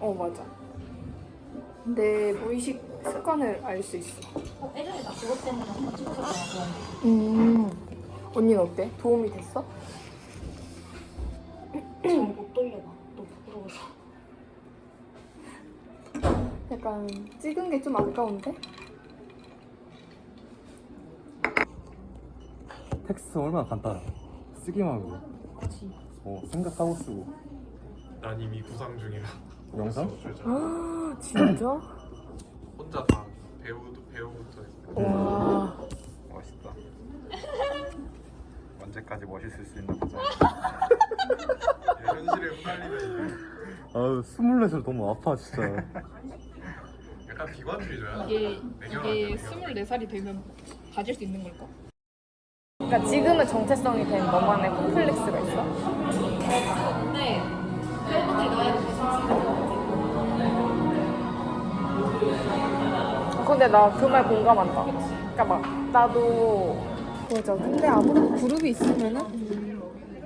어 맞아. 내 무의식 습관을 알 수 있어. 어, 예전에 나 그것 때문에 한번 찍었었잖아. 음. 언니는 어때? 도움이 됐어? 잘못 돌려봐. 너 부끄러워서. 약간 찍은 게 좀 아까운데? 텍스트 얼마나 간단해. 쓰기만 하고. 그치. 어, 생각하고 쓰고. 난 이미 구상 중이라 영상? 아 진짜? 혼자 다 배우도 배우부터 했어. 와. 멋있다. 언제까지 멋있을 수 있나 보자. 현실에 휘말리면 아유, 스물넷을 너무 아파, 진짜. 약간 비관주의자야. 이게 이게 내년. 24살이 되면 가질 수 있는 걸까? 그러니까 지금은 정체성이 된 너만의 콤플렉스가 있어? 근데 팬분들이 나에게 계속 근데 나 그 말 공감한다. 그러니까 막 나도 맞아. 근데 아무래도 그룹이 있으면은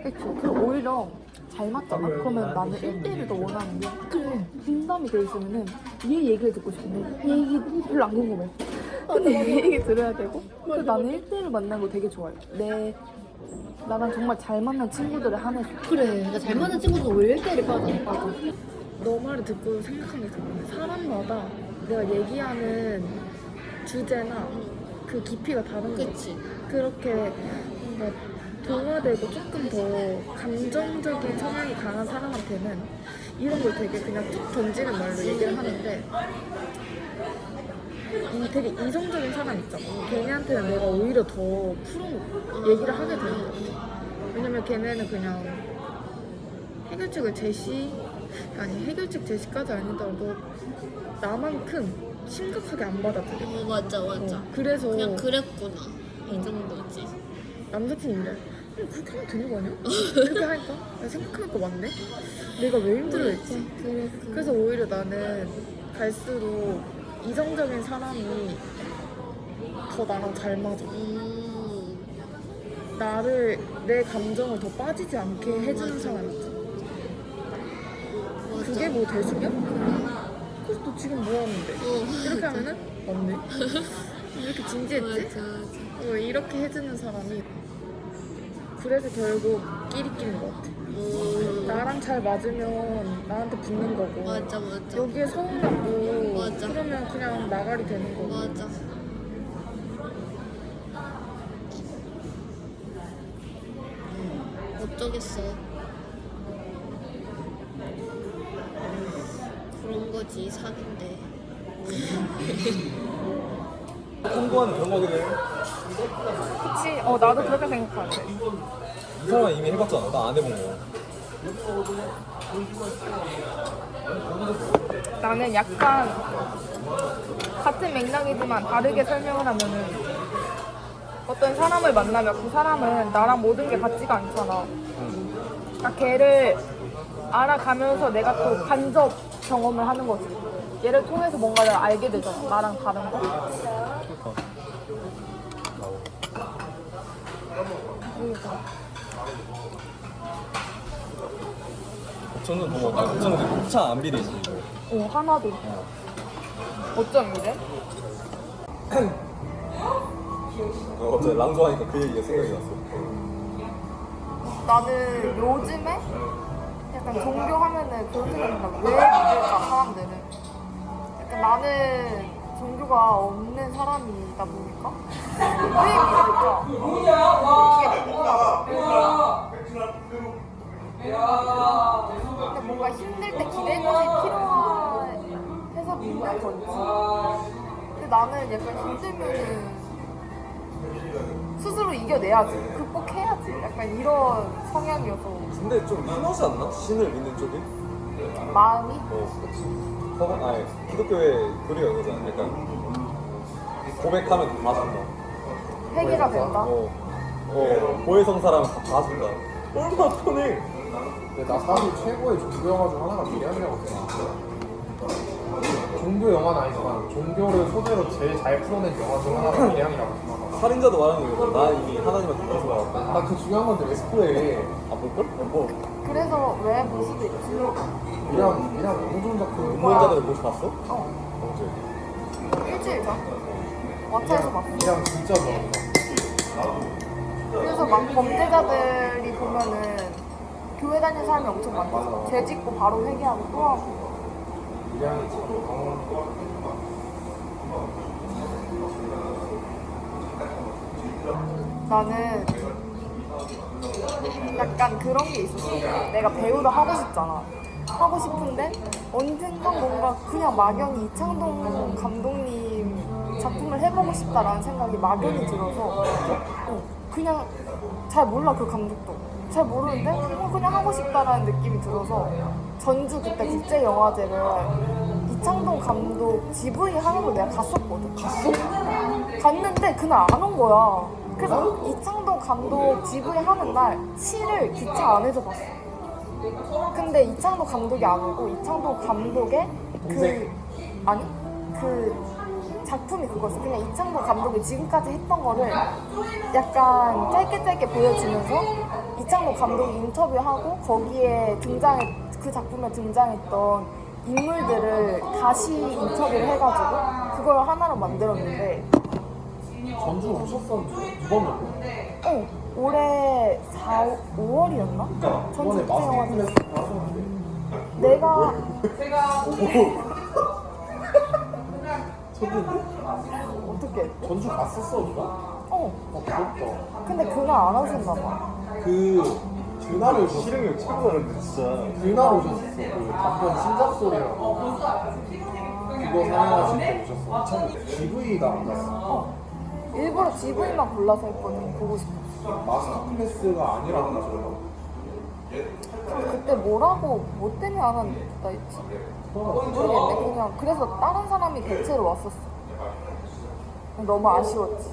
그렇죠. 그럼 오히려 잘 맞잖아. 그러면 나는 1대1을 더 원하는 게 그래. 분담이 돼 있으면은 얘 얘기를 듣고 싶은데 얘 얘기 별로 안 궁금해. 근데 얘 얘기 들어야 되고 그래서 나는 1대1을 만나는 거 되게 좋아해. 내 나랑 정말 잘 맞는 친구들을 한해서 그래. 그러니까 잘 맞는 친구도 왜 1대1을 빠져? 맞아. 너 말을 듣고 생각한 게 사람마다 내가 얘기하는 주제나 그 깊이가 다른 거 그치. 그렇게 뭔가 동화되고 조금 더 감정적인 성향이 강한 사람한테는 이런 걸 되게 그냥 툭 던지는 말로 얘기를 하는데 이 되게 이성적인 사람 있잖아. 걔네한테는 내가 오히려 더 풀어놓고 얘기를 하게 되는 것 같아. 왜냐면 걔네는 그냥 해결책을 제시 아니 해결책 제시까지 아니더라도 나만큼 심각하게 안 받아들여. 어, 맞아, 맞아. 어, 그래서 그냥 그랬구나. 이 정도지. 남사친이 이래. 어, 그렇게 하면 되는 거 아니야? 그렇게 하니까 야, 생각해보니까 맞네. 내가 왜 힘들어했지? 그래. 그래서 오히려 나는 갈수록 이성적인 사람이 더 나랑 잘 맞아. 음. 나를 내 감정을 더 빠지지 않게 해주는 사람 있잖아. 그게 뭐 대수냐? 그래서 너 지금 뭐 하는데? 어, 이렇게 하면은 맞네. 이렇게 진지했지? 맞아, 맞아. 어, 이렇게 해주는 사람이 그래서 결국 끼리끼리인 것 같아. 음. 나랑 잘 맞으면 나한테 붙는 거고 맞아, 맞아. 여기에 서운하고 맞아. 그러면 그냥 나가리 되는 거고 맞아. 어쩌겠어. 거지, 사귄데. 통보하는 경험이네. 그치? 어 나도 그렇게 생각하는데 이 사람은 이미 해봤잖아. 나 안 해본 거. 나는 약간 같은 맥락이지만 다르게 설명을 하면은 어떤 사람을 만나면 그 사람은 나랑 모든 게 같지가 않잖아. 그러니까 걔를 알아가면서 내가 또 간접 경험을 하는 거지. 얘를 통해서 뭔가를 알게 되잖아. 나랑 다른 거. 저는 뭐, 아, 저는 그 곱창 안 비리지. 어, 하나도. 어쩜 이래? 어, 어제 랑조하니까 그 얘기가 생각이 났어. 나는 요즘에 약간 종교 하면은 그런 생각이 나. 왜 믿을까, 사람들은. 약간 나는 종교가 없는 사람이다 보니까 왜 믿을까? 이게 궁금하다. 근데 뭔가 힘들 때 기대감이 필요해서 믿는 건지. 근데 나는 약간 힘들면은 스스로 이겨내야지. 극복해야지. 약간 이런 성향이어서 근데 좀 흔하지 않나? 신을 믿는 쪽이? 마음이 어, 그렇지. 서방, 아니, 기독교의 교리가 이거잖아. 약간 고백하면 다 준다. 회개가 된다. 어, 어, 고해성 사람 다 봐준다. 얼마나 편해. 근데 나 사실 최고의 종교 영화 중 하나가 미련이라고 생각해. 종교 영화는 아니지만 종교를 소재로 제일 잘 풀어낸 영화 중 하나가 미련이라고 생각해. 살인자도 말하는 거거든. 나 이미 하나님한테 나왔다. 나그 중요한 건데 왜 스포해? 아, 볼걸? 어, 뭐. 그 그래서 왜 볼 수도 있지. 그냥 그냥 너무 좋은 작품. 공연자들을 모시 봤어? 어, 언제? 일주일 전. 왓챠에서 봤어. 그냥 진짜 좋아한다. 그래서 막 범죄자들이 보면은 교회 다니는 사람이 엄청 많아서 죄 짓고 바로 회개하고 또 하고. 나는 약간 그런 게 있었어. 내가 배우를 하고 싶잖아. 하고 싶은데 언젠가 뭔가 그냥 막연히 이창동 감독님 작품을 해보고 싶다라는 생각이 막연히 들어서 어, 그냥 잘 몰라 그 감독도 잘 모르는데 어, 그냥 하고 싶다라는 느낌이 들어서 전주 그때 국제영화제를 이창동 감독 GV 하는 걸 내가 갔었거든. 갔어? 갔는데 그날 안 온 거야. 그래서 이창동 감독 GV 하는 날 시를 기차 안에서 봤어. 근데 이창동 감독이 안 오고 이창동 감독의 그 아니 그 작품이 그거였어. 그냥 이창동 감독이 지금까지 했던 거를 약간 짧게 짧게 보여주면서 이창동 감독이 인터뷰하고 거기에 등장했 그 작품에 등장했던 인물들을 다시 인터뷰를 해가지고 그걸 하나로 만들었는데 전주 오셨었는데 두번 정도. 어 올해 4, 5월이었나? 그러니까 전주 이번에 국제영화제 마스터 하셨는데. 내가? 어떻게 전주 갔었어 우리가? 어 어 부럽다. 근데 그날 안 하셨나 봐 그 그날 오셨어. 실행력 최고 잘했는데 진짜. 그날 오셨어. 그 단편 신작 소리라고. 그거 상영하실 때 오셨어. 참 GV가 안 갔어. 어. 일부러 GV만 골라서 했거든 보고 싶어 마스터 클래스가 아니라고 하죠. 그때 뭐라고 뭐 때문에 안 한다 했지 모르겠네 그냥 그래서 다른 사람이 대체로 왔었어 너무 아쉬웠지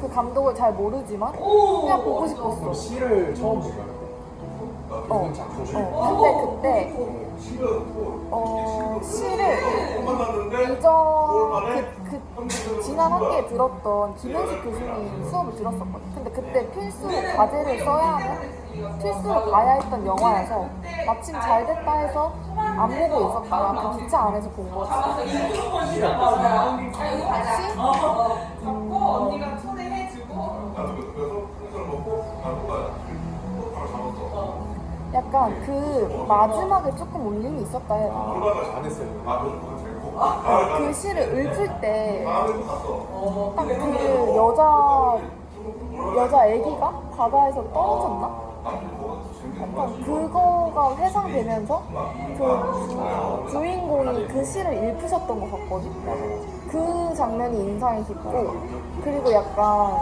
그 감독을 잘 모르지만 그냥 보고 싶었어 시를 처음 본 거야. 어. 어. 근데 그때 어 시를 이전 그, 그 지난 학기에 들었던 김현식 교수님 수업을 들었었거든. 근데 그때 필수로 과제를 써야 하는 필수로 봐야 했던 영화여서 마침 잘 됐다 해서 안 보고 있었다가 그 기차 안에서 본 거지. 시? 약간 그 마지막에 조금 울림이 있었다 했어요. 그 시를 읊을 때 딱 그 여자 여자 애기가 바다에서 떨어졌나? 약간 그거가 회상되면서 그 주인공이 그 시를 읊으셨던 것 같거든. 그 장면이 인상이 깊고 그리고 약간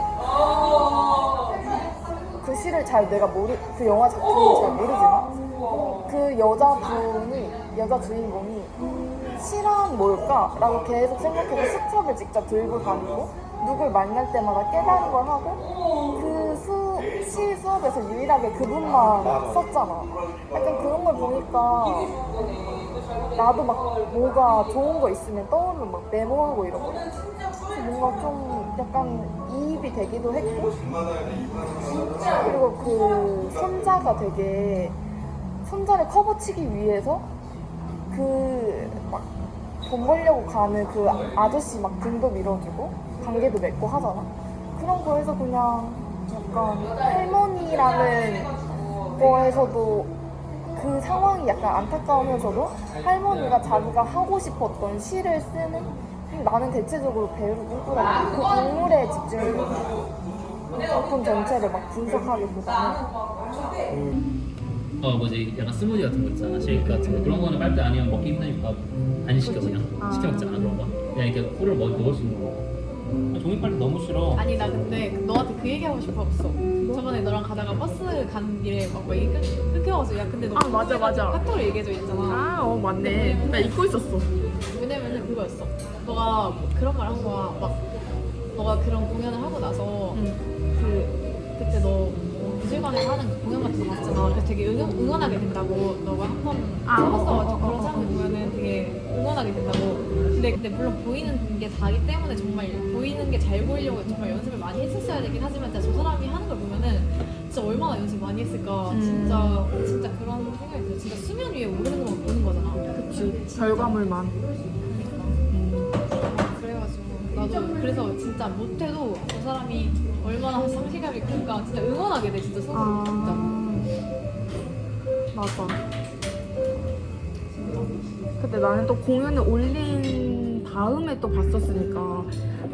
그 시를 잘 내가 모르 그 영화 작품을 잘 모르지만 그 여자분이 여자 주인공이 시란 뭘까라고 계속 생각해서 수첩을 직접 들고 다니고 누굴 만날 때마다 깨달은 걸 하고 그 수, 시 수업에서 유일하게 그분만 썼잖아. 약간 그런 걸 보니까 나도 막 뭐가 좋은 거 있으면 떠오르면 막 메모하고. 그래서 뭔가 좀 약간 이입이 되기도 했고 그리고 그 손자가 되게 손자를 커버치기 위해서 그막 돈 벌려고 가는 그 아저씨 막 등도 밀어주고 관계도 맺고 하잖아. 그런 거에서 그냥 약간 할머니라는 거에서도 그 상황이 약간 안타까우면서도 할머니가 자기가 하고 싶었던 시를 쓰는 나는 대체적으로 배우를 꿈꾸다 보니 그 인물에 집중을 해. 작품 전체를 막 분석하기보다는 어 뭐지 약간 스무디 같은 거 있잖아 쉐이크 같은 거 그런 거는 빨대 아니면 먹기 힘드니까 안 시켜 그냥 시켜 먹잖아 그런 거 그냥 이렇게 꿀을 먹, 먹을 수 있는 거 종이 빨대 너무 싫어 아니 나 근데 너한테 그 얘기 하고 싶었어. 저번에 너랑 가다가 버스 가는 길에 막, 막 얘기 끊- 끊겨가지고 야 근데 너 아, 맞아, 맞아. 카톡으로 얘기해줘 있잖아. 아, 어 맞네. 나 잊고 있었어. 그거였어. 너가 그런 말 한 거야. 막 너가 그런 공연을 하고 나서 그 그때 너 미술관에서 하는 공연 같은 거 봤잖아. 그래서 되게 응원, 응원하게 된다고 너가 한번 아, 어, 어, 어, 그런 어, 사람들 보면은 되게 응원하게 된다고. 근데 근데 물론 보이는 게 다기 때문에 정말 보이는 게 잘 보이려고 정말 연습을 많이 했었어야 되긴 하지만 진짜 저 사람이 하는 걸 보면은 진짜 얼마나 연습 많이 했을까 음. 진짜 진짜 그런 생각이 들어 진짜 수면 위에 오르는 것만 보는 거잖아 그치. 결과물만. 나도 그래서 진짜 못해도 저 사람이 얼마나 상실감이 클까 진짜 응원하게 돼 진짜 속으로 아. 진짜 맞아. 근데 나는 또 공연을 올린 다음에 또 봤었으니까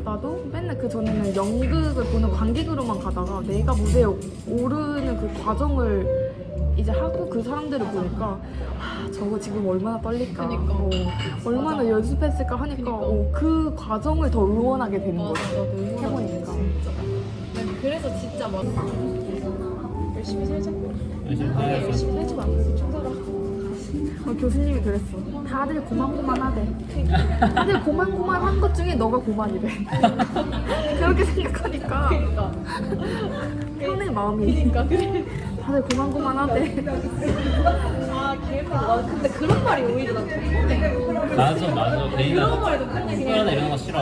나도 맨날 그 전에는 연극을 보는 관객으로만 가다가 내가 무대에 오르는 그 과정을 이제 하고 그 사람들을 보니까 아 저거 지금 얼마나 떨릴까 그니까. 어, 얼마나 맞아. 연습했을까 하니까 그니까. 어, 그 과정을 더 응원하게 되는 거야 해보니까. 난 그래서 진짜 막 열심히 살자 열심히 살겠어. 열심히 살지 마 충성아 어, 교수님이 그랬어. 다들 고만고만하대. 다들 고만고만한 것 중에 너가 고만이래. 그렇게 생각하니까 그러니까 편해 마음이. 그러니까 그래 다들 고만고만하대. 아나 근데 그런 말이 오히려 난 편해 맞아 맞아. 그런 더 편해 특별하다 그냥 이런 거 싫어.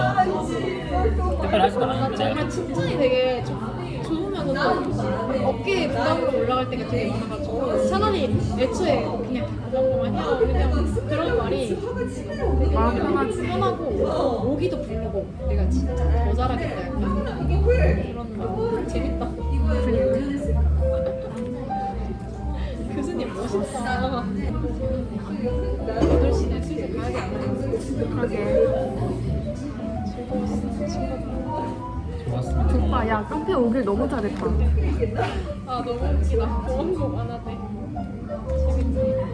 특별히 하지도 않아. 나 정말 칭찬이 되게 좀 좋으면서도 어깨에 부담으로 올라갈 때가 되게 많아가지고 차라리 애초에 그냥 고만고만 해요 그냥 그런 말이 되게 마음 편하지. 편하고 오기도 부르고 내가 진짜 더 잘하겠다 약간 그런 말 재밌다 교수님 멋있다 8시에 슬슬 가야겠다 그러게. 즐거웠어 친구들 좋았습니다. 오빠, 야, 카페 오길 너무 잘했다. 아 너무 웃기다 하네 재밌네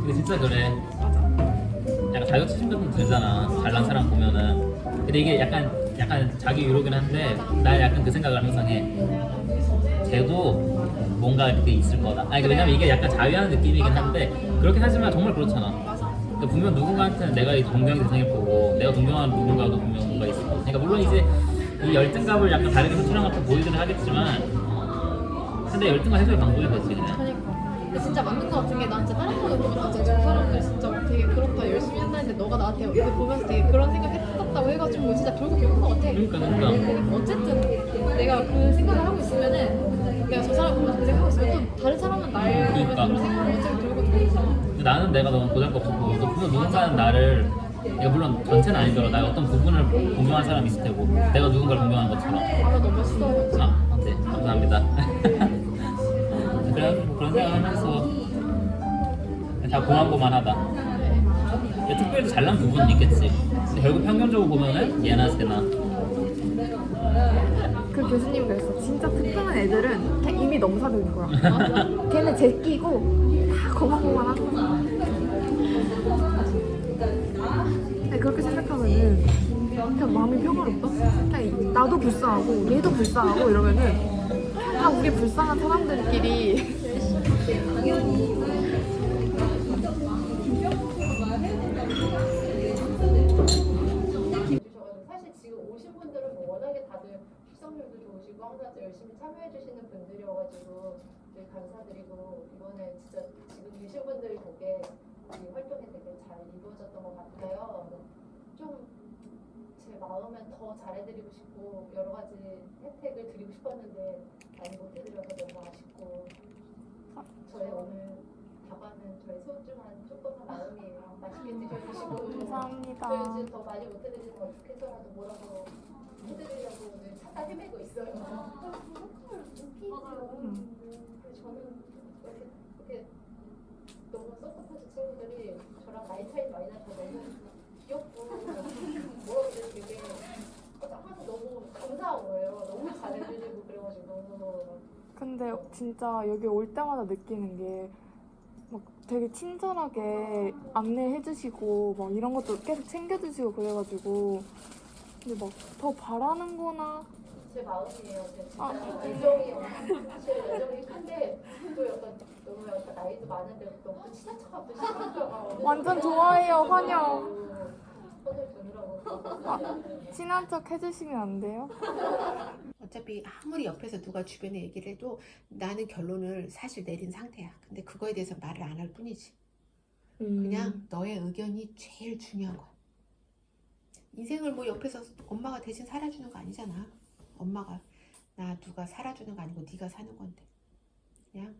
근데 진짜 그래. 약간 자격지심 같은 거 들잖아. 잘난 사람 보면은. 근데 이게 약간 약간 자기 위로긴 한데 나 약간 그 생각을 항상 해. 쟤도 뭔가 그게 있을 거다. 아니 그러니까 왜냐면 이게 약간 자위하는 느낌이긴 한데 그렇긴 하지만 정말 그렇잖아. 그러니까 분명 누군가한테는 내가 이 동경의 대상일 거고 내가 동경하는 누군가도 분명 뭔가 있을 거고. 그러니까 물론 이제 이 열등감을 약간 다르게 표출한 것도 보이기는 하겠지만 근데 열등감 해소의 방법이 되지 그냥. 그러니까 근데 진짜 맞는 것 같은 게 난 진짜 다른 분을 보면 나 진짜 저 사람들 진짜 되게 그렇다 열심히 한다는데 너가 나한테 이렇게 보면서 되게 그런 생각 했었다고 해가지고 진짜 결국 좋은 것 같아 그러니까 그러니까. 어쨌든 내가 그 생각을 하고 있으면은 내가 저 사람 보면서 그 생각하고 있으면 또 다른 사람은 날 보면서 그러니까. 그런 생각을 어차피 들고 들고 근데 나는 내가 너무 보잘것없고 또 분명 누군가는 나를 내가 물론 전체는 아니더라도 나 어떤 부분을 공경하는 사람이 있을 테고 내가 누군가를 공경하는 것처럼. 아 너무 멋있어 아, 네. 감사합니다. 그래 그런 생각하면서 다 고만고만하다. 근데 특별히 잘난 부분은 있겠지. 근데 결국 평균적으로 보면은 얘나 쟤나. 그 교수님이 그랬어. 진짜 특별 한 애들은 그냥 이미 넘사벽인 거야. 걔네 제끼고 다 고만고만한 거야. 근데 그렇게 생각하면은 그냥 마음이 평화롭다. 그냥 나도 불쌍하고 얘도 불쌍하고 이러면은 다 우리 불쌍한 사람들끼리 사실 지금 오신 분들은 뭐 워낙에 다들 시청률도 좋으시고 항상 열심히 참여해 주시는 분들이어가지고 되게 감사드리고 이번에 진짜 지금 계신 분들 덕에 이 활동이 되게 잘 이루어졌던 것 같아요. 좀 제 마음엔 더 잘해드리고 싶고 여러 가지 혜택을 드리고 싶었는데 많이 못해드려서 너무 아쉽고 저의 오늘 다가는 저의 소중한 조그만 마음이에요. 맛있게 드셔주시고 감사합니다. 저희 이제 더 많이 못해드리면 어떻게서라도 뭐라고 해드리려고 오늘 찾아 헤매고 있어요. 음. 그래서 저는 이렇게, 이렇게 너무 서포터즈 친구들이 저랑 나이 차이 많이 나서 너무 귀엽고 뭐라고 해야 되지 되게 항상 너무 감사한 거예요. 너무 잘해주시고 그래가지고 근데 진짜 여기 올 때마다 느끼는 게 막 되게 친절하게 안내해주시고 막 이런 것도 계속 챙겨주시고 그래가지고 근데 막 더 바라는 거나 제 마음이에요. 제 진짜 아. 애정이 제 애정이 큰데 또 약간 너무 약간 나이도 많은데 너무 친한 척하고 싶어요. 완전 좋아해요 환영 드느라고. 친한 척 해주시면 안 돼요? 어차피 아무리 옆에서 누가 주변에 얘기를 해도 나는 결론을 사실 내린 상태야. 근데 그거에 대해서 말을 안 할 뿐이지. 음. 그냥 너의 의견이 제일 중요한 거야. 인생을 뭐 옆에서 엄마가 대신 살아주는 거 아니잖아. 엄마가 나 누가 살아주는 거 아니고 네가 사는 건데 그냥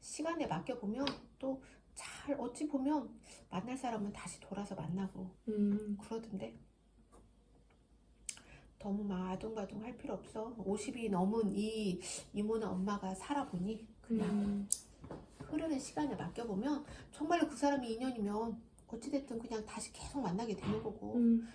시간에 맡겨 보면 또 잘 어찌 보면 만날 사람은 다시 돌아서 만나고 음. 그러던데 너무 막 아둥바둥 할 필요 없어 50이 넘은 이 이모나 엄마가 살아보니 그냥 음. 흐르는 시간에 맡겨보면 정말로 그 사람이 인연이면 어찌됐든 그냥 다시 계속 만나게 되는 거고 음.